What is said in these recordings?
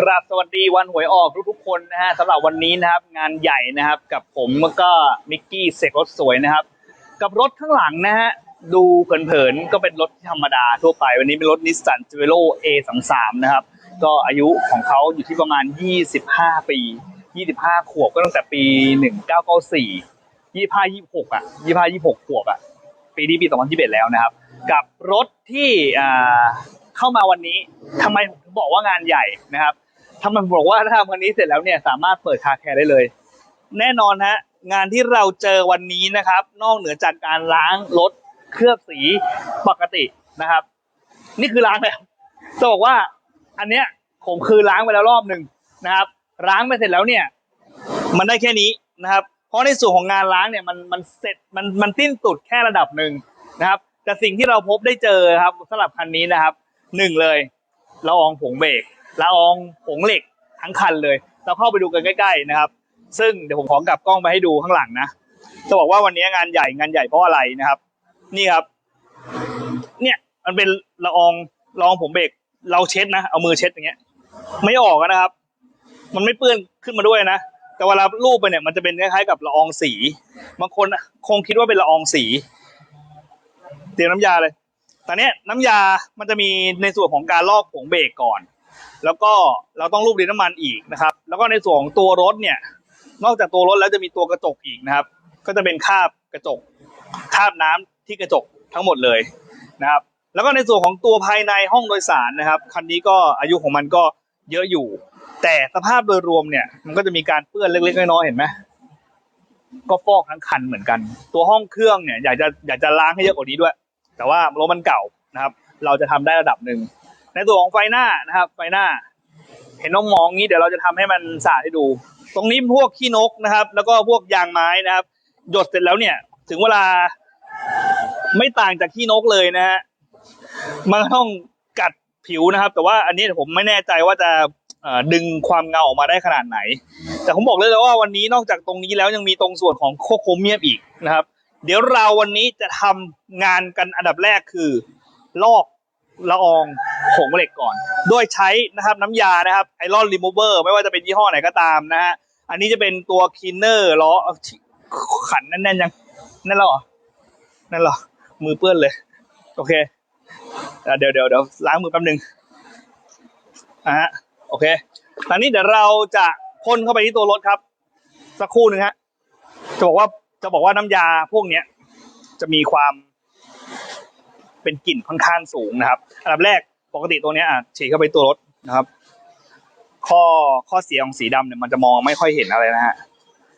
กราบสวัสดีวันหวยออกทุกๆคนนะฮะสำหรับวันนี้นะครับงานใหญ่นะครับ กับผมแล้วก็มิกกี้เสกรถสวยนะครับ กับรถข้างหลังนะฮะดูเผินๆก็เป็นรถธรรมดาทั่วไป วันนี้เป็นรถนิสสันจูเวโร A33 นะครับ ก็อายุของเขาอยู่ที่ประมาณ 25 ปี 25 ขวบก็ตั้งแต่ปี 1994 25 26อะ25 26ขวบอะปีนี้ปี2021แล้วนะครับ กับรถที่เข้ามาวันนี้ทำไมผมถึงบอกว่างานใหญ่นะครับ ทำไมผมบอกว่าถ้าทำวันนี้เสร็จแล้วเนี่ยสามารถเปิดคาแคร์ได้เลย แน่นอนฮะงานที่เราเจอวันนี้นะครับ นอกเหนือจากการล้างรถเคลือบสีปกตินะครับ นี่คือล้างแล้วจะบอกว่าอันเนี้ยผมคือล้างไปแล้วรอบหนึ่งนะครับล้างไปเสร็จแล้วเนี่ย มันได้แค่นี้นะครับ เพราะในส่วนของงานล้างเนี่ยมันมันเสร็จมันมันสิ้นสุดแค่ระดับหนึ่งนะครับ แต่สิ่งที่เราพบได้เจอครับสำหรับคันนี้นะครับหนึ่งเลยละอองผงเบรก ละอองผงเหล็กทั้งคันเลย เราเข้าไปดูกันใกล้ ๆนะครับ ซึ่งเดี๋ยวผมขอกลับกล้องไปให้ดูข้างหลังนะจะบอกว่าวันนี้งานใหญ่งานใหญ่เพราะอะไรนะครับ นี่ครับ เนี่ยมันเป็นละอองละอองผงเบรกเราเช็ดนะเอามือเช็ดอย่างเงี้ย ไม่ออกนะครับ มันไม่เปื้อนขึ้นมาด้วยนะแต่เวลาลูบไปเนี่ยมันจะเป็นคล้ายๆกับละอองสีบางคนคงคิดว่าเป็นละอองสี เตรียมน้ำยาเลยตอนนี้น้ำยามันจะมีในส่วนของการลอกผงเบรกก่อน แล้วก็เราต้องลูบดินน้ำมันอีกนะครับ แล้วก็ในส่วนของตัวรถเนี่ย นอกจากตัวรถแล้วจะมีตัวกระจกอีกนะครับ ก็จะเป็นคาบกระจกคาบน้ำที่กระจกทั้งหมดเลยนะครับ แล้วก็ในส่วนของตัวภายในห้องโดยสารนะครับคันนี้ก็อายุของมันก็เยอะอยู่ แต่สภาพโดยรวมเนี่ยมันก็จะมีการเปื้อนเล็กๆน้อยๆเห็นไหมก็ฟอกทั้งคันเหมือนกัน ตัวห้องเครื่องเนี่ยอยากจะอยากจะล้างให้เยอะกว่านี้ด้วย แต่ว่ารถมันเก่านะครับ เราจะทำได้ระดับหนึ่ง ในตัวของไฟหน้านะครับไฟหน้า เห็นน้องมองงี้เดี๋ยวเราจะทำให้มันสาดให้ดู ตรงนี้พวกขี้นกนะครับ แล้วก็พวกยางไม้นะครับ หยดเสร็จแล้วเนี่ย ถึงเวลาไม่ต่างจากขี้นกเลยนะฮะมันต้องกัดผิวนะครับ แต่ว่าอันนี้ผมไม่แน่ใจว่าจะดึงความเงาออกมาได้ขนาดไหน แต่ผมบอกเลยเลยว่าวันนี้นอกจากตรงนี้แล้วยังมีตรงส่วนของโคโคเมียมอีกนะครับ เดี๋ยวเราวันนี้จะทำงานกันอันดับแรกคือ ลอก ละอองผงเหล็กก่อน โดยใช้นะครับน้ำยานะครับไอรอนรีมูเวอร์ไม่ว่าจะเป็นยี่ห้อไหนก็ตามนะฮะอันนี้จะเป็นตัวคีนเนอร์ล้อขันแน่นๆยังแน่นแหรอแน่นหรอมือเปื้อนเลย โอเคเดี๋ยวเดี๋ยวเดี๋ยวล้างมือแป๊บนึงอะฮะโอเค ตอนนี้เดี๋ยวเราจะพ่นเข้าไปที่ตัวรถครับ สักครู่หนึ่งฮะจะบอกว่าจะบอกว่าน้ำยาพวกเนี้ย จะมีความ เป็นกลิ่นค่อนข้างสูงนะครับ อันดับแรกปกติตัวเนี้ยอะฉีดเข้าไปตัวรถนะครับ ข้อข้อเสียของสีดำเนี่ยมันจะมองไม่ค่อยเห็นอะไรนะฮะ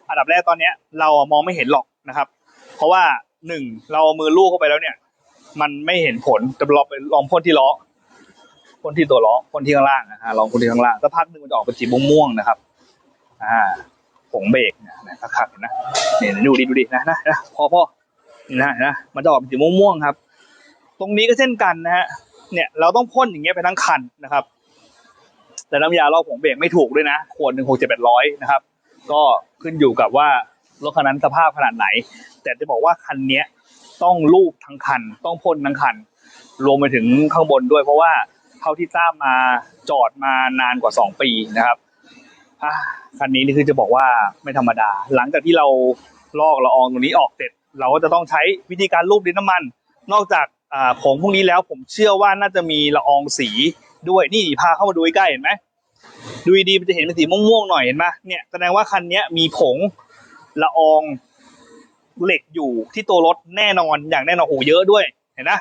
อันดับแรกตอนเนี้ย เรามองไม่เห็นหรอกนะครับ เพราะว่าหนึ่งเราเอามือลูบเข้าไปแล้วเนี่ย มันไม่เห็นผลแต่ลองไปลองพ่นที่ล้อพ่นที่ตัวล้อพ่นที่ข้างล่างนะฮะลองพ่นที่ข้างล่างสักพักหนึ่งมันจะออกเป็นสีม่วงๆนะครับ อ่าผงเบรกนี่ยนะขักๆเห็นนะเนี่ยดูดิดูดินะนะนะพอพ่อนะนนะมันจะออกเป็นสีม่วงๆครับ ตรงนี้ก็เช่นกันนะฮะเนี่ยเราต้องพ่นอย่างเงี้ยไปทั้งคันนะครับ แต่น้ำยาลอกผงเบรกไม่ถูกด้วยนะขวดหนึ่งหกเจ็ดแปดร้อยนะครับ ก็ขึ้นอยู่กับว่ารถคันนั้นสภาพขนาดไหน แต่จะบอกว่าคันเนี้ยต้องลูบทั้งคัน ต้องพ่นทั้งคัน รวมไปถึงข้างบนด้วย เพราะว่าเท่าที่ทราบมาจอดมานานกว่าสองปีนะครับคันนี้นี่คือจะบอกว่าไม่ธรรมดา หลังจากที่เราลอกละอองตรงนี้ออกเสร็จ เราก็จะต้องใช้วิธีการลูบดินน้ำมัน นอกจาก อของพวกนี้แล้วผมเชื่อว่าน่าจะมีละอองสีด้วยนี่พาเข้ามาดูใกล้เห็นไหมดูดีมันจะเห็นเป็นสีม่วงๆหน่อยเห็นไหมเนี่ยแสดงว่าคันนี้มีผงละอองเหล็กอยู่ที่ตัวรถแน่นอนอย่างแน่นอนโอ้เยอะด้วยเห็นนะ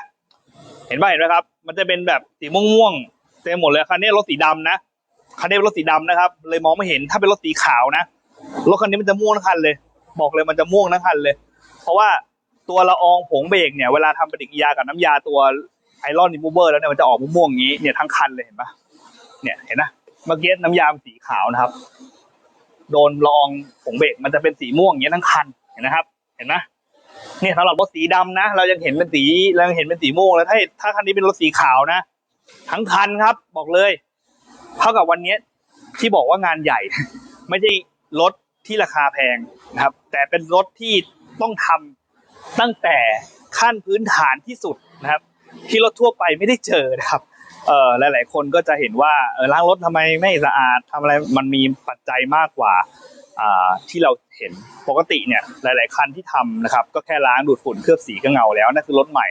เห็นป่ะเห็นไหมครับ มันจะเป็นแบบสีม่วงๆเต็มหมดเลยคันนี้รถสีดำนะคันนี้เป็นรถสีดำนะครับ เลยมองไม่เห็นถ้าเป็นรถสีขาวนะรถคันนี้มันจะม่วงทั้งคันเลย บอกเลยมันจะม่วงทั้งคันเลย เพราะว่า ตัวละอองผงเบรกเนี่ยเวลาทำปฏิกิริยากับน้ำยาตัวไอรอนดิมูเวอร์แล้วเนี่ยมันจะออกม่วงๆอย่างนี้เนี่ยทั้งคันเลยเห็นปะเนี่ยเห็นนะเมื่อกี้น้ำยาสีขาวนะครับ โดนละอองผงเบรกมันจะเป็นสีม่วงอย่างนี้ยทั้งคันเห็นนะครับ เห็นนะเนี่ยสำหรับรถสีดำนะ เรายังเห็นเป็นสีเรายังเห็นเป็นสีม่วงแล้วถ้าถ้าคันนี้เป็นรถสีขาวนะ ทั้งคันครับ บอกเลยเท่ากับวันเนี้ยที่บอกว่างานใหญ่ ไม่ใช่รถที่ราคาแพงนะครับ แต่เป็นรถที่ต้องทำ ตั้งแต่ขั้นพื้นฐานที่สุดนะครับ ที่รถทั่วไปไม่ได้เจอนะครับเออหลาย ๆ คนก็จะเห็นว่าเออล้างรถทำไมไม่สะอาดทำอะไรมันมีปัจจัยมากกว่าอ่าที่เราเห็นปกติเนี่ยหลาย ๆ คันที่ทำนะครับ ก็แค่ล้างดูดฝุ่นเคลือบสีก็เงาแล้วนั่นคือรถใหม่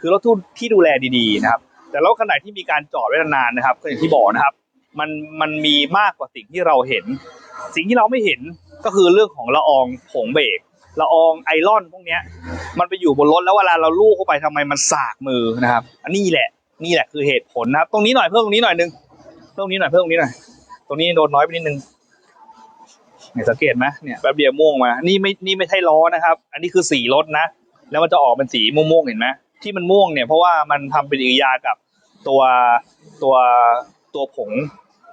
คือรถที่ดูแลดีๆนะครับ แต่รถคันไหนที่มีการจอดไว้นานนะครับ ก็อย่างที่บอกนะครับ มันมันมีมากกว่าสิ่งที่เราเห็น สิ่งที่เราไม่เห็นก็คือเรื่องของละอองผงเบรก ละอองไอรอนพวกเนี้ย มันไปอยู่บนรถแล้วเวลาเราลูกเข้าไปทำไมมันสากมือนะครับ อันนี้แหละนี่แหละคือเหตุผลนะครับ ตรงนี้หน่อยเพิ่มตรงนี้หน่อยนึงเพิ่มตรงนี้หน่อยเพิ่มตรงนี้หน่อยตรงนี้โดนน้อยไปนิดนึงเนี่ยสังเกตไหมเนี่ยแป๊บเดียวม่วงมา นี่ไม่นี่ไม่ใช่ล้อนะครับ อันนี้คือสีรถนะ แล้วมันจะออกเป็นสีม่วงๆเห็นไหมที่มันม่วงเนี่ยเพราะว่ามันทำเป็นอิริยากับตัวตัวตัวผง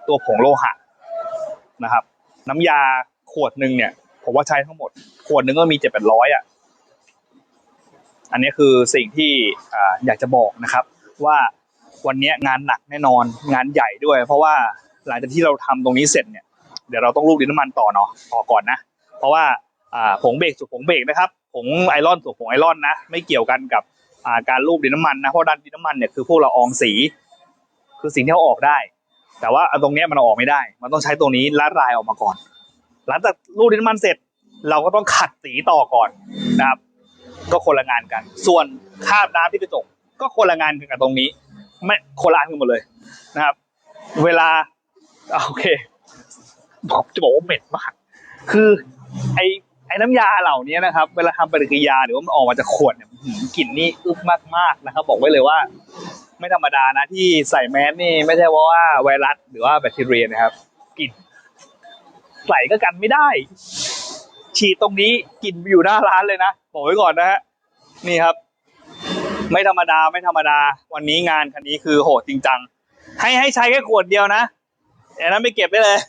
ตัวผงโลหะนะครับ น้ำยาขวดหนึ่งเนี่ย ผมว่าใช้ทั้งหมด ขวดหนึ่งก็มีเจ็ดแปดร้อยอะ อันนี้คือสิ่งที่ออยากจะบอกนะครับ ว่าวันนี้งานหนักแน่นอนงานใหญ่ด้วย เพราะว่าหลังจากที่เราทำตรงนี้เสร็จเนี่ยเดี๋ยวเราต้องลูกดินน้ำมันต่อเนาะต่อก่อนนะ เพราะว่าผงเบรกสู่ผงเบรกนะครับผงไอรอนสู่ผงไอรอนนะ ไม่เกี่ยวกันกับาการลูบดินน้ำมันนะเพราะด้านดินน้ำมันเนี่ยคือพวกละอองสี คือสิ่งที่เอาออกได้ แต่ว่าตรงเนี้ยมันเอาออกไม่ได้ มันต้องใช้ตัวนี้ละลายออกมาก่อน หลังจากลูดินน้ำมันเสร็จ เราก็ต้องขัดสีต่อก่อนนะครับ ก็คนละงานกัน ส่วนคาบน้ำที่กระจกก็คนละงานกันกับตรงนี้ ไม่คนละอันกันหมดเลยนะครับ เวลาโอเคผมจะบอกว่าเหม็นมาก คือ ไอไอน้ำยาเหล่านี้นะครับ เวลาทำปฏิกิริยาหรือว่ามันออกมาจากขวดเนี่ยกลิ่นนี่อึบมากๆนะครับ บอกไว้เลยว่า ไม่ธรรมดานะที่ใส่แมสนี่ไม่ใช่ว่าไวรัสหรือว่าแบคทีเรียนะครับกลิ่น ใส่ก็กันไม่ได้ ฉีดตรงนี้กลิ่นอยู่หน้าร้านเลยนะบอกไว้ก่อนนะฮะนี่ครับ ไม่ธรรมดาไม่ธรรมดา วันนี้งานคันนี้คือโหดจริงจังให้ให้ใช้แค่ขวดเดียวนะอันนั้นไม่เก็บได้เลย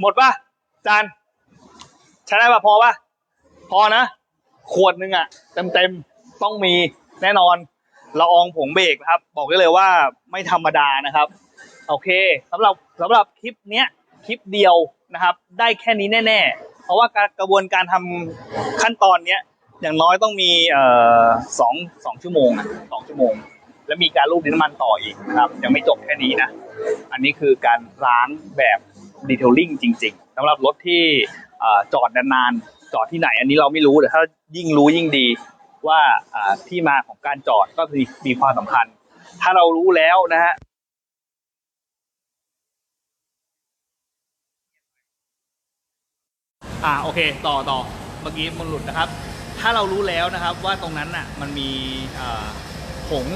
หมดปะจานใช้ได้ปะพอปะพอนะ ขวดหนึ่งอะเต็มเต็มต้องมีแน่นอนละอองผงเบรกนะครับ บอกได้เลยว่าไม่ธรรมดานะครับ โอเคสำหรับสำหรับคลิปเนี้ย คลิปเดียว นะครับ ได้แค่นี้แน่ ๆ เพราะว่ากระบวนการทำขั้นตอนเนี้ยอย่างน้อยต้องมีเอ่อสองสองชั่วโมงสองชั่วโมง แล้วมีการรูปน้ำมันต่ออีกนะครับ ยังไม่จบแค่นี้นะ อันนี้คือการล้างแบบดีเทลลิ่งจริงๆสำหรับรถที่จอดนานๆจอดที่ไหน อันนี้เราไม่รู้แต่ถ้ายิ่งรู้ยิ่งดีว่าอ่าที่มาของการจอดก็มีมีความสำคัญ ถ้าเรารู้แล้วนะฮะ อ่าโอเค ต่อต่อเมื่อกี้มันหลุดนะครับ ถ้าเรารู้แล้วนะครับว่าตรงนั้นน่ะมันมีผง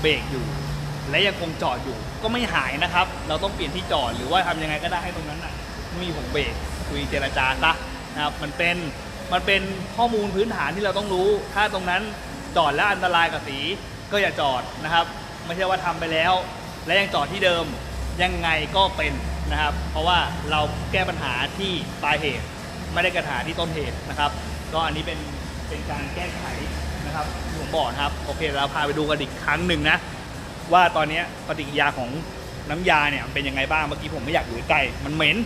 เบรกอยู่ และยังคงจอดอยู่ ก็ไม่หายนะครับ เราต้องเปลี่ยนที่จอดหรือว่าทำยังไงก็ได้ให้ตรงนั้นน่ะไม่มีผงเบรกคุยเจรจาซะนะครับมันเป็นมันเป็นข้อมูลพื้นฐานที่เราต้องรู้ ถ้าตรงนั้นจอดแล้วอันตรายกับสีก็อย่าจอดนะครับ ไม่ใช่ว่าทำไปแล้ว และยังจอดที่เดิมยังไงก็เป็นนะครับ เพราะว่าเราแก้ปัญหาที่ปลายเหตุ ไม่ได้กระถาที่ต้นเหตุนะครับ ก็อันนี้เป็นเป็นการแก้ไขนะครับที่ผมบอกนะครับ โอเคเราพาไปดูกันอีกครั้งหนึ่งนะ ว่าตอนนี้ปฏิกิริยาของน้ำยาเนี่ยเป็นยังไงบ้างเมื่อกี้ผมไม่อยากอยู่ใกล้มันเหม็น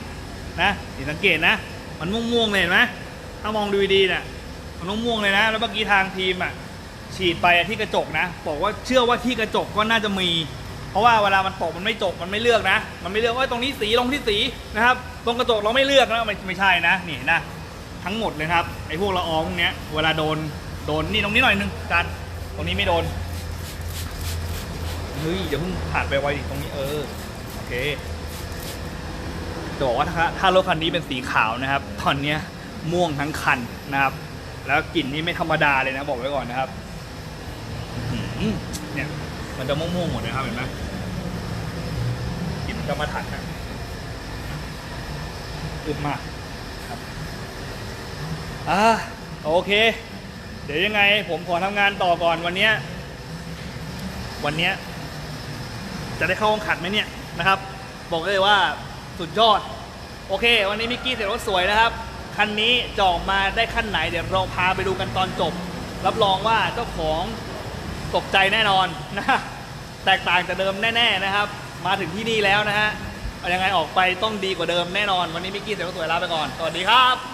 นะนี่สังเกตนะ มันม่วงๆเลยเห็นไหมถ้ามองดูดีๆเนี่ยมันม่วงๆเลยนะ แล้วเมื่อกี้ทางทีมอะฉีดไปที่กระจกนะ บอกว่าเชื่อว่าที่กระจกก็น่าจะมี เพราะว่าเวลามันตกมันไม่จกมันไม่เลือกนะ มันไม่เลือกว่าตรงนี้สีลงที่สีนะครับ ตรงกระจกเราไม่เลือกนะไม่ไม่ใช่นะนี่นะทั้งหมดเลยครับไอ้พวกละอองพวกเนี้ยเวลาโดนโดนนี่ตรงนี้หน่อยนึงกันตรงนี้ไม่โดนเฮ้ยอย่าเพิ่งผ่านไปไวดิตรงนี้เออโอเคจะบอกว่าถ้าถ้ารถคันนี้เป็นสีขาวนะครับ ตอนเนี้ยม่วงทั้งคันนะครับ แล้วกลิ่นนี่ไม่ธรรมดาเลยนะบอกไว้ก่อนนะครับเนี่ยมันจะม่วงๆหมดนะครับเห็นไหม กลิ่นจะมาถันนะอึดมากอ่าโอเค เดี๋ยวยังไงผมขอทำงานต่อก่อนวันเนี้ยวันเนี้ยจะได้เข้าห้องขัดไหมเนี่ยนะครับ บอกเลยว่าสุดยอด โอเค วันนี้มิกกี้เสร็จรถสวยนะครับ คันนี้จออกมาได้ขั้นไหน เดี๋ยวเราพาไปดูกันตอนจบ รับรองว่าเจ้าของตกใจแน่นอนนะแตกต่างจากเดิมแน่ ๆนะครับ มาถึงที่นี่แล้วนะฮะเอายังไงออกไปต้องดีกว่าเดิมแน่นอน วันนี้มิกกี้เสียงสวยลาไปก่อน สวัสดีครับ